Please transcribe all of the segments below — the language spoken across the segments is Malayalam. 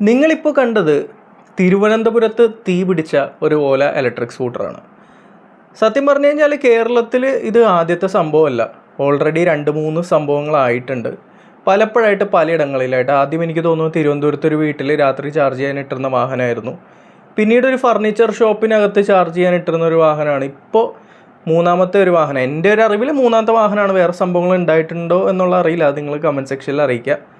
നിങ്ങളിപ്പോൾ കണ്ടത് തിരുവനന്തപുരത്ത് തീ പിടിച്ച ഒരു ഓല ഇലക്ട്രിക് സ്കൂട്ടറാണ് സത്യം പറഞ്ഞു കഴിഞ്ഞാൽ കേരളത്തിൽ ഇത് ആദ്യത്തെ സംഭവമല്ല. ഓൾറെഡി രണ്ട് മൂന്ന് സംഭവങ്ങളായിട്ടുണ്ട്. പലപ്പോഴായിട്ട് പലയിടങ്ങളിലായിട്ട്. ആദ്യം എനിക്ക് തോന്നുന്നു തിരുവനന്തപുരത്ത് ഒരു വീട്ടിൽ രാത്രി ചാർജ് ചെയ്യാൻ ഇട്ടിരുന്ന വാഹനമായിരുന്നു പിന്നീട് ഒരു ഫർണിച്ചർ ഷോപ്പിനകത്ത് ചാർജ് ചെയ്യാൻ ഇട്ടിരുന്ന ഒരു വാഹനമാണ് ഇപ്പോൾ മൂന്നാമത്തെ ഒരു വാഹനം. എന്റെ ഒരു അറിവിൽ മൂന്നാമത്തെ വാഹനമാണ് വേറെ സംഭവങ്ങൾ ഉണ്ടായിട്ടുണ്ടോ എന്നുള്ള അറിയില്ല അത് നിങ്ങൾ കമന്റ് സെക്ഷനിൽ അറിയിക്കുക.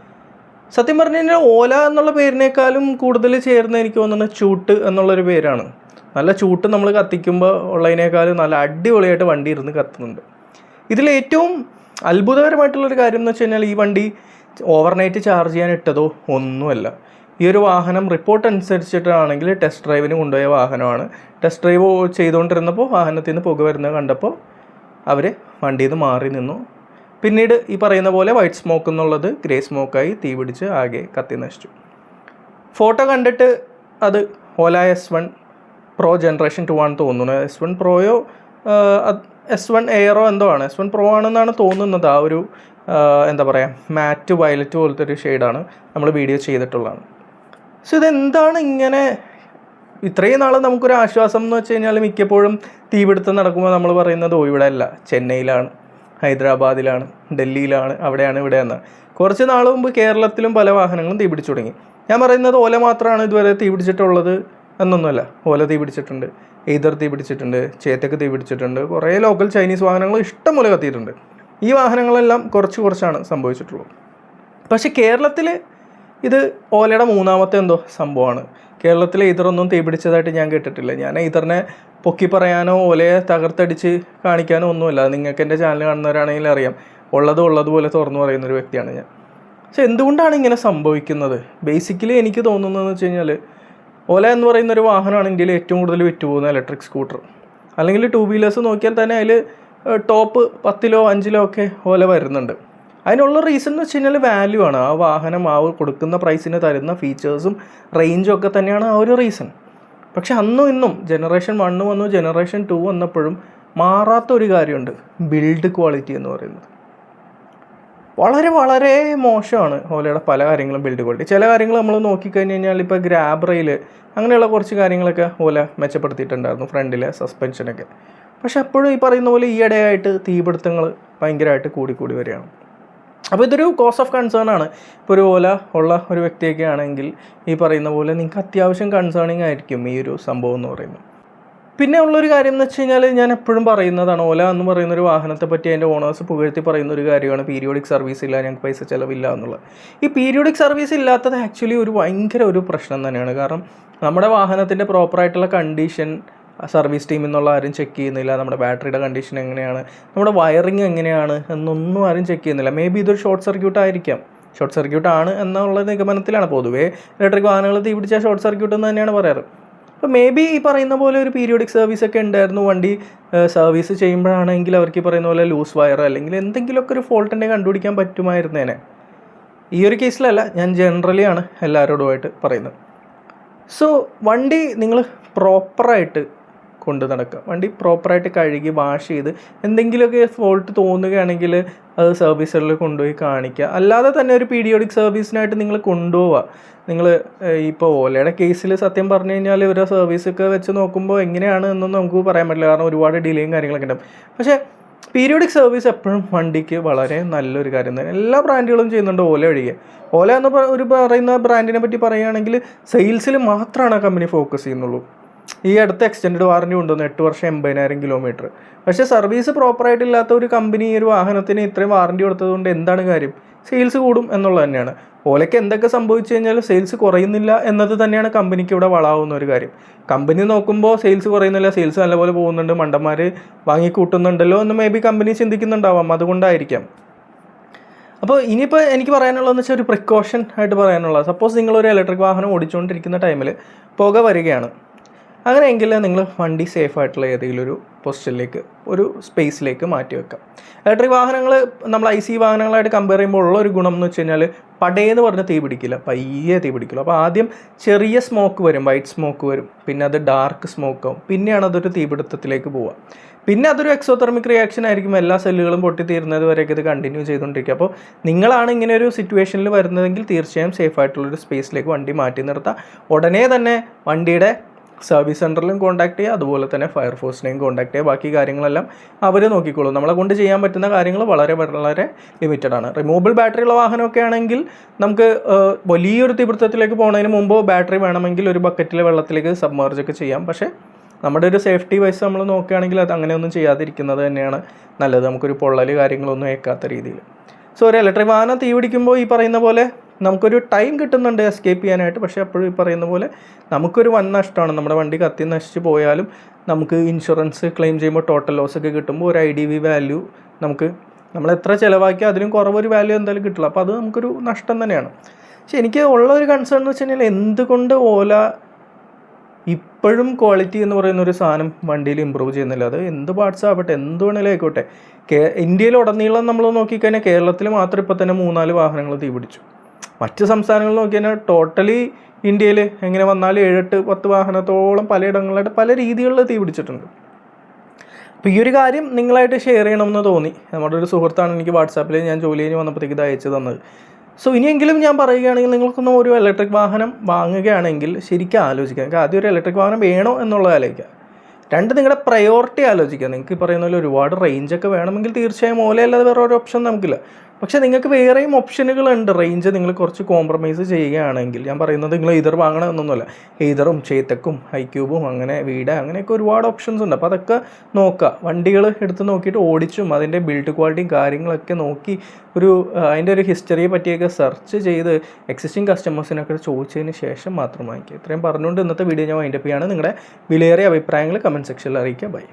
സത്യം പറഞ്ഞു കഴിഞ്ഞാൽ ഓല എന്നുള്ള പേരിനേക്കാളും കൂടുതൽ ചേർന്ന് എനിക്ക് തോന്നുന്നത് ചൂട്ട് എന്നുള്ളൊരു പേരാണ്. നല്ല ചൂട്ട് നമ്മൾ കത്തിക്കുമ്പോൾ ഉള്ളതിനേക്കാളും നല്ല അടിപൊളിയായിട്ട് വണ്ടി ഇരുന്ന് കത്തുന്നുണ്ട്. ഇതിൽ ഏറ്റവും അത്ഭുതകരമായിട്ടുള്ളൊരു കാര്യം എന്ന് വെച്ച് കഴിഞ്ഞാൽ ഈ വണ്ടി ഓവർനൈറ്റ് ചാർജ് ചെയ്യാൻ ഇട്ടതോ ഒന്നുമല്ല. ഈ ഒരു വാഹനം റിപ്പോർട്ട് അനുസരിച്ചിട്ടാണെങ്കിൽ ടെസ്റ്റ് ഡ്രൈവിന് കൊണ്ടുപോയ വാഹനമാണ്. ടെസ്റ്റ് ഡ്രൈവ് ചെയ്തുകൊണ്ടിരുന്നപ്പോൾ വാഹനത്തിൽ നിന്ന് പുക വരുന്നത് കണ്ടപ്പോൾ അവർ വണ്ടിയിൽ നിന്ന് മാറി നിന്നു. പിന്നീട് ഈ പറയുന്ന പോലെ വൈറ്റ് സ്മോക്ക് എന്നുള്ളത് ഗ്രേ സ്മോക്കായി തീ പിടിച്ച് ആകെ കത്തി നശിച്ചു. ഫോട്ടോ കണ്ടിട്ട് അത് Ola S one pro generation two ആണെന്ന് തോന്നുന്നു. എസ് വൺ പ്രോയോ എസ് വൺ എയറോ എന്തോ ആണ്. എസ് വൺ പ്രോ ആണെന്നാണ് തോന്നുന്നത് ആ ഒരു എന്താ പറയുക മാറ്റ് വയലറ്റ് പോലത്തെ ഒരു ഷെയ്ഡാണ് നമ്മൾ വീഡിയോ ചെയ്തിട്ടുള്ളതാണ്. സോ ഇതെന്താണ് ഇങ്ങനെ ഇത്രയും നാൾ നമുക്കൊരു ആശ്വാസം എന്ന് വെച്ച് കഴിഞ്ഞാൽ മിക്കപ്പോഴും തീപിടുത്തം നടക്കുമ്പോൾ നമ്മൾ പറയുന്നത് ഓ ഇവിടെ അല്ല ചെന്നൈയിലാണ്. ഹൈദരാബാദിലാണ് ഡൽഹിയിലാണ് അവിടെയാണ് ഇവിടെ ഇവിടെയാണ്. കുറച്ച് നാൾ മുമ്പ് കേരളത്തിലും പല വാഹനങ്ങളും തീപിടിച്ചു തുടങ്ങി. ഞാൻ പറയുന്നത് ഓല മാത്രമാണ് ഇതുവരെ തീപിടിച്ചിട്ടുള്ളത് എന്നൊന്നുമല്ല. ഓല തീപിടിച്ചിട്ടുണ്ട് എയ്തർ തീപിടിച്ചിട്ടുണ്ട് ചേത്തക്ക് തീപിടിച്ചിട്ടുണ്ട് കുറേ ലോക്കൽ ചൈനീസ് വാഹനങ്ങൾ ഇഷ്ടംപോലെ കത്തിയിട്ടുണ്ട്. ഈ വാഹനങ്ങളെല്ലാം കുറച്ച് കുറച്ചാണ് സംഭവിച്ചിട്ടുള്ളത്. പക്ഷേ കേരളത്തിൽ ഇത് ഓലയുടെ മൂന്നാമത്തെ എന്തോ സംഭവമാണ്. കേരളത്തിൽ ഇതറൊന്നും തീപിടിച്ചതായിട്ട് ഞാൻ കേട്ടിട്ടില്ല. ഞാൻ ഇതറിനെ പൊക്കി പറയാനോ ഓലയെ തകർത്തടിച്ച് കാണിക്കാനോ ഒന്നുമില്ല. നിങ്ങൾക്ക് എന്റെ ചാനൽ കാണുന്നവരാണെങ്കിൽ അറിയാം. ഉള്ളത് ഉള്ളതുപോലെ തുറന്നു പറയുന്ന ഒരു വ്യക്തിയാണ് ഞാൻ. പക്ഷെ എന്തുകൊണ്ടാണ് ഇങ്ങനെ സംഭവിക്കുന്നത്? ബേസിക്കലി എനിക്ക് തോന്നുന്നതെന്ന് വെച്ച് കഴിഞ്ഞാൽ ഓല എന്ന് പറയുന്ന ഒരു വാഹനമാണ് ഇന്ത്യയിൽ ഏറ്റവും കൂടുതൽ വിറ്റുപോകുന്ന ഇലക്ട്രിക് സ്കൂട്ടർ അല്ലെങ്കിൽ ടു വീലേഴ്സ് നോക്കിയാൽ തന്നെ അതിൽ ടോപ്പ് പത്തിലോ അഞ്ചിലോ ഒക്കെ ഓല വരുന്നുണ്ട്. അതിനുള്ള റീസൺ എന്ന് വെച്ച് കഴിഞ്ഞാൽ വാല്യൂ ആണ്. ആ വാഹനം ആ കൊടുക്കുന്ന പ്രൈസിന് തരുന്ന ഫീച്ചേഴ്സും റേഞ്ചും ഒക്കെ തന്നെയാണ് ആ ഒരു റീസൺ പക്ഷെ അന്നും ഇന്നും ജനറേഷൻ വണ്ണ് വന്നു ജനറേഷൻ ടു വന്നപ്പോഴും മാറാത്ത ഒരു കാര്യമുണ്ട്. ബിൽഡ് ക്വാളിറ്റി എന്ന് പറയുന്നത്. വളരെ വളരെ മോശമാണ് ഓലയുടെ പല കാര്യങ്ങളും ബിൽഡ് ക്വാളിറ്റി ചില കാര്യങ്ങൾ നമ്മൾ നോക്കിക്കഴിഞ്ഞ് കഴിഞ്ഞാൽ ഇപ്പോൾ ഗ്രാബ് റെയിൽ അങ്ങനെയുള്ള കുറച്ച് കാര്യങ്ങളൊക്കെ ഓല മെച്ചപ്പെടുത്തിയിട്ടുണ്ടായിരുന്നു ഫ്രണ്ടിലെ സസ്പെൻഷനൊക്കെ പക്ഷെ അപ്പോഴും ഈ പറയുന്ന പോലെ ഈയിടെയായിട്ട് തീപിടുത്തങ്ങൾ ഭയങ്കരമായിട്ട് കൂടിക്കൂടി വരികയാണ്. അപ്പോൾ ഇതൊരു കോസ് ഓഫ് കൺസേൺ ആണ്. ഇപ്പോൾ ഒരു ഓല ഉള്ള ഒരു വ്യക്തിയൊക്കെ ആണെങ്കിൽ ഈ പറയുന്ന പോലെ നിങ്ങൾക്ക് അത്യാവശ്യം കൺസേണിങ് ആയിരിക്കും ഈ ഒരു സംഭവം എന്ന് പറയുന്നത് പിന്നെ ഉള്ളൊരു കാര്യം എന്ന് വെച്ച് കഴിഞ്ഞാൽ ഞാൻ എപ്പോഴും പറയുന്നതാണ് ഓല എന്ന് പറയുന്ന ഒരു വാഹനത്തെ പറ്റി അതിന്റെ ഓണേഴ്സ് പുകഴ്ത്തി പറയുന്ന ഒരു കാര്യമാണ് പീരിയോഡിക് സർവീസ് ഇല്ല ഞങ്ങൾക്ക് പൈസ ചിലവില്ല എന്നുള്ളത്. ഈ പീരിയോഡിക് സർവീസ് ഇല്ലാത്തത് ആക്ച്വലി ഒരു ഭയങ്കര ഒരു പ്രശ്നം തന്നെയാണ്. കാരണം നമ്മുടെ വാഹനത്തിന്റെ പ്രോപ്പറായിട്ടുള്ള കണ്ടീഷൻ സർവീസ് ടീമിൽ നിന്നുള്ള ആരും ചെക്ക് ചെയ്യുന്നില്ല. നമ്മുടെ ബാറ്ററിയുടെ കണ്ടീഷൻ എങ്ങനെയാണ്? നമ്മുടെ വയറിങ് എങ്ങനെയാണ്? എന്നൊന്നും ആരും ചെക്ക് ചെയ്യുന്നില്ല. മേ ബി ഇതൊരു ഷോർട്ട് സർക്യൂട്ട് ആയിരിക്കാം. ഷോർട്ട് സർക്യൂട്ട് ആണ് എന്നുള്ള നിഗമനത്തിലാണ്. പൊതുവേ ഇലക്ട്രിക് വാഹനങ്ങൾ തീ പിടിച്ചാൽ ഷോർട്ട് സർക്യൂട്ട് എന്ന് തന്നെയാണ് പറയാറ്. അപ്പോൾ മേ ബി ഈ പറയുന്ന പോലെ ഒരു പീരിയോഡിക് സർവീസ് ഒക്കെ ഉണ്ടായിരുന്നു. വണ്ടി സർവീസ് ചെയ്യുമ്പോഴാണെങ്കിൽ അവർക്ക് ഈ പറയുന്ന പോലെ ലൂസ് വയർ അല്ലെങ്കിൽ എന്തെങ്കിലുമൊക്കെ ഒരു ഫോൾട്ട് ഉണ്ടെങ്കിൽ കണ്ടുപിടിക്കാൻ പറ്റുമായിരുന്നേനെ. ഈ ഒരു കേസിലല്ല ഞാൻ ജനറലി ആണ് എല്ലാവരോടുമായിട്ട് പറയുന്നത്. സോ വണ്ടി നിങ്ങൾ പ്രോപ്പറായിട്ട് കൊണ്ട് നടക്കുക. വണ്ടി പ്രോപ്പറായിട്ട് കഴുകി വാഷ് ചെയ്ത് എന്തെങ്കിലുമൊക്കെ ഫോൾട്ട് തോന്നുകയാണെങ്കിൽ അത് സർവീസറിൽ കൊണ്ടുപോയി കാണിക്കുക. അല്ലാതെ തന്നെ ഒരു പീരിയോഡിക് സർവീസിനായിട്ട് നിങ്ങൾ കൊണ്ടുപോവുക. നിങ്ങൾ ഇപ്പോൾ ഓലയുടെ കേസിൽ സത്യം പറഞ്ഞു കഴിഞ്ഞാൽ ഇവരെ സർവീസൊക്കെ വെച്ച് നോക്കുമ്പോൾ എങ്ങനെയാണ് എന്നൊന്നും നമുക്ക് പറയാൻ പറ്റില്ല. കാരണം ഒരുപാട് ഡിലേയും കാര്യങ്ങളൊക്കെ ഉണ്ടാവും. പക്ഷേ പീരിയോഡിക് സർവീസ് എപ്പോഴും വണ്ടിക്ക് വളരെ നല്ലൊരു കാര്യം തന്നെ. എല്ലാ ബ്രാൻഡുകളും ചെയ്യുന്നുണ്ട് ഓല ഒഴികെ. ഓല എന്ന് ഒരു പറയുന്ന ബ്രാൻഡിനെ പറ്റി പറയുകയാണെങ്കിൽ സെയിൽസിൽ മാത്രമാണ് ആ കമ്പനി ഫോക്കസ് ചെയ്യുന്നുള്ളൂ. ഈ അടുത്ത എക്സ്റ്റൻഡ് വാറണ്ടി കൊണ്ടുവന്നു എട്ട് വർഷം എൺപതിനായിരം കിലോമീറ്റർ പക്ഷേ സർവീസ് പ്രോപ്പറായിട്ട് ഇല്ലാത്ത ഒരു കമ്പനി ഈ ഒരു വാഹനത്തിന് ഇത്രയും വാറണ്ടി കൊടുത്തത് കൊണ്ട് എന്താണ് കാര്യം? സെയിൽസ് കൂടും എന്നുള്ളത് തന്നെയാണ്. ഓലയ്ക്ക് എന്തൊക്കെ സംഭവിച്ചു കഴിഞ്ഞാൽ സെയിൽസ് കുറയുന്നില്ല എന്നത് തന്നെയാണ് കമ്പനിക്ക് ഇവിടെ വളാവുന്ന ഒരു കാര്യം. കമ്പനി നോക്കുമ്പോൾ സെയിൽസ് കുറയുന്നില്ല സെയിൽസ് നല്ലപോലെ പോകുന്നുണ്ട് മണ്ടന്മാർ വാങ്ങിക്കൂട്ടുന്നുണ്ടല്ലോ എന്ന് മേ ബി കമ്പനി ചിന്തിക്കുന്നുണ്ടാവാം അതുകൊണ്ടായിരിക്കാം. അപ്പോൾ ഇനിയിപ്പോൾ എനിക്ക് പറയാനുള്ളതെന്ന് വെച്ചാൽ ഒരു പ്രിക്കോഷൻ ആയിട്ട് പറയാനുള്ളത്. സപ്പോസ് നിങ്ങളൊരു ഇലക്ട്രിക് വാഹനം ഓടിച്ചുകൊണ്ടിരിക്കുന്ന ടൈമിൽ പുക വരികയാണ്. അങ്ങനെയെങ്കിൽ നിങ്ങൾ വണ്ടി സേഫ് ആയിട്ടുള്ള ഏതെങ്കിലും ഒരു പൊസിഷനിലേക്ക് ഒരു സ്പേസിലേക്ക് മാറ്റി വെക്കാം. ഇലക്ട്രിക് വാഹനങ്ങൾ നമ്മൾ ഐ സി വാഹനങ്ങളായിട്ട് കമ്പയർ ചെയ്യുമ്പോൾ ഉള്ള ഒരു ഗുണം എന്ന് വെച്ച് കഴിഞ്ഞാൽ പടയെന്ന് പറഞ്ഞ് തീ പിടിക്കില്ല പയ്യെ തീ പിടിക്കില്ല. അപ്പോൾ ആദ്യം ചെറിയ സ്മോക്ക് വരും വൈറ്റ് സ്മോക്ക് വരും പിന്നെ അത് ഡാർക്ക് സ്മോക്ക് ആവും. പിന്നെയാണ് അതൊരു തീപിടുത്തത്തിലേക്ക് പോവുക. പിന്നെ അതൊരു എക്സോതെർമിക് റിയാക്ഷൻ ആയിരിക്കും എല്ലാ സെല്ലുകളും പൊട്ടിത്തീരുന്നത് വരെയൊക്കെ ഇത് കണ്ടിന്യൂ ചെയ്തുകൊണ്ടിരിക്കുക. അപ്പോൾ നിങ്ങളാണ് ഇങ്ങനെ ഒരു സിറ്റുവേഷനിൽ വരുന്നതെങ്കിൽ തീർച്ചയായും സേഫ് ആയിട്ടുള്ളൊരു സ്പേസിലേക്ക് വണ്ടി മാറ്റി നിർത്താം. ഉടനെ തന്നെ വണ്ടിയുടെ സർവീസ് സെന്ററിലും കോൺടാക്ട് ചെയ്യുക അതുപോലെ തന്നെ ഫയർഫോഴ്സിനെയും കോൺടാക്ട് ചെയ്യുക ബാക്കി കാര്യങ്ങളെല്ലാം അവർ നോക്കിക്കോളും. നമ്മളെ കൊണ്ട് ചെയ്യാൻ പറ്റുന്ന കാര്യങ്ങൾ വളരെ വളരെ ലിമിറ്റഡ് ആണ്. റിമൂവബിൾ ബാറ്ററി ഉള്ള വാഹനമൊക്കെ ആണെങ്കിൽ നമുക്ക് വലിയൊരു തീപിടുത്തത്തിലേക്ക് പോകുന്നതിന് മുമ്പ് ബാറ്ററി വേണമെങ്കിൽ ഒരു ബക്കറ്റിലെ വെള്ളത്തിലേക്ക് സബ്മർജ് ഒക്കെ ചെയ്യാം. പക്ഷേ നമ്മുടെ ഒരു സേഫ്റ്റി വൈസ് നമ്മൾ നോക്കുകയാണെങ്കിൽ അത് അങ്ങനെയൊന്നും ചെയ്യാതിരിക്കുന്നത് തന്നെയാണ് നല്ലത്. നമുക്കൊരു പൊള്ളൽ കാര്യങ്ങളൊന്നും ഏൽക്കാത്ത രീതിയിൽ. സോ ഒരു ഇലക്ട്രിക് വാഹനം തീ പിടിക്കുമ്പോൾ ഈ പറയുന്ന പോലെ നമുക്കൊരു ടൈം കിട്ടുന്നുണ്ട് എസ്കേപ്പ് ചെയ്യാനായിട്ട്. പക്ഷേ അപ്പോഴും ഈ പറയുന്ന പോലെ നമുക്കൊരു വൻ നഷ്ടമാണ്. നമ്മുടെ വണ്ടി കത്തി നശിച്ച് പോയാലും നമുക്ക് ഇൻഷുറൻസ് ക്ലെയിം ചെയ്യുമ്പോൾ ടോട്ടൽ ലോസ് ഒക്കെ കിട്ടുമ്പോൾ ഒരു ഐ ഡി വി വാല്യൂ നമുക്ക് നമ്മൾ എത്ര ചിലവാക്കി അതിലും കുറവൊരു വാല്യൂ എന്തായാലും കിട്ടില്ല. അപ്പോൾ അത് നമുക്കൊരു നഷ്ടം തന്നെയാണ്. പക്ഷെ എനിക്ക് ഉള്ള ഒരു കൺസേൺ എന്ന് വെച്ച് കഴിഞ്ഞാൽ എന്തുകൊണ്ട് ഓല ഇപ്പോഴും ക്വാളിറ്റി എന്ന് പറയുന്ന ഒരു സാധനം വണ്ടിയിൽ ഇമ്പ്രൂവ് ചെയ്യുന്നില്ല? അത് എന്ത് പാർട്സ് ആവട്ടെ എന്ത് വേണേലും ആയിക്കോട്ടെ. കേ ഇന്ത്യയിലുടനീളം നമ്മൾ നോക്കിക്കഴിഞ്ഞാൽ കേരളത്തിൽ മാത്രം ഇപ്പോൾ തന്നെ മൂന്നാൽ വാഹനങ്ങൾ തീപിടിച്ചു. മറ്റ് സംസ്ഥാനങ്ങൾ നോക്കിക്കഴിഞ്ഞാൽ ടോട്ടലി ഇന്ത്യയിൽ എങ്ങനെ വന്നാലും ഏഴെട്ട് പത്ത് വാഹനത്തോളം പലയിടങ്ങളിലായിട്ട് പല രീതികളിൽ തീ പിടിച്ചിട്ടുണ്ട്. അപ്പോൾ ഈ ഒരു കാര്യം നിങ്ങളായിട്ട് ഷെയർ ചെയ്യണമെന്ന് തോന്നി. നമ്മുടെ ഒരു സുഹൃത്താണ് എനിക്ക് വാട്സാപ്പിൽ ഞാൻ ജോലി കഴിഞ്ഞ് വന്നപ്പോഴത്തേക്ക് ഇത് അയച്ചു തന്നത്. സോ ഇനിയെങ്കിലും ഞാൻ പറയുകയാണെങ്കിൽ നിങ്ങൾക്കൊന്നും ഒരു ഇലക്ട്രിക് വാഹനം വാങ്ങുകയാണെങ്കിൽ ശരിക്കും ആലോചിക്കാം. ആദ്യം ഒരു ഇലക്ട്രിക് വാഹനം വേണോ എന്നുള്ളത് ആലോചിക്കുക രണ്ട് നിങ്ങളുടെ പ്രയോറിറ്റി ആലോചിക്കുക നിങ്ങൾക്ക് ഈ പറയുന്ന പോലെ ഒരുപാട് റേഞ്ചൊക്കെ വേണമെങ്കിൽ തീർച്ചയായും ഓലയല്ലാതെ വേറെ ഒരു ഓപ്ഷൻ നമുക്കില്ല. പക്ഷേ നിങ്ങൾക്ക് വേറെയും ഓപ്ഷനുകൾ ഉണ്ട് റേഞ്ച് നിങ്ങൾ കുറച്ച് കോംപ്രമൈസ് ചെയ്യുകയാണെങ്കിൽ ഞാൻ പറയുന്നത് നിങ്ങൾ ഹീതർ വാങ്ങണം എന്നൊന്നുമല്ല. ഈതറും ചേത്തക്കും ഹൈക്യൂബും അങ്ങനെ വീട് അങ്ങനെയൊക്കെ ഒരുപാട് ഓപ്ഷൻസ് ഉണ്ട്. അപ്പോൾ അതൊക്കെ നോക്കുക. വണ്ടികൾ എടുത്ത് നോക്കിയിട്ട് ഓടിച്ചും അതിന്റെ ബിൽഡ് ക്വാളിറ്റിയും കാര്യങ്ങളൊക്കെ നോക്കി ഒരു അതിന്റെ ഒരു ഹിസ്റ്ററിയെ പറ്റിയൊക്കെ സെർച്ച് ചെയ്ത് എക്സിസ്റ്റിംഗ് കസ്റ്റമേഴ്സിനൊക്കെ ചോദിച്ചതിന് ശേഷം മാത്രം വാങ്ങിക്കുക. ഇത്രയും പറഞ്ഞുകൊണ്ട് ഇന്നത്തെ വീഡിയോ ഞാൻ വൈൻഡപ്പ് ചെയ്യാണ്. നിങ്ങളുടെ വിലയേറിയ അഭിപ്രായങ്ങൾ കമന്റ് സെക്ഷനിൽ അറിയിക്കുക. ബൈ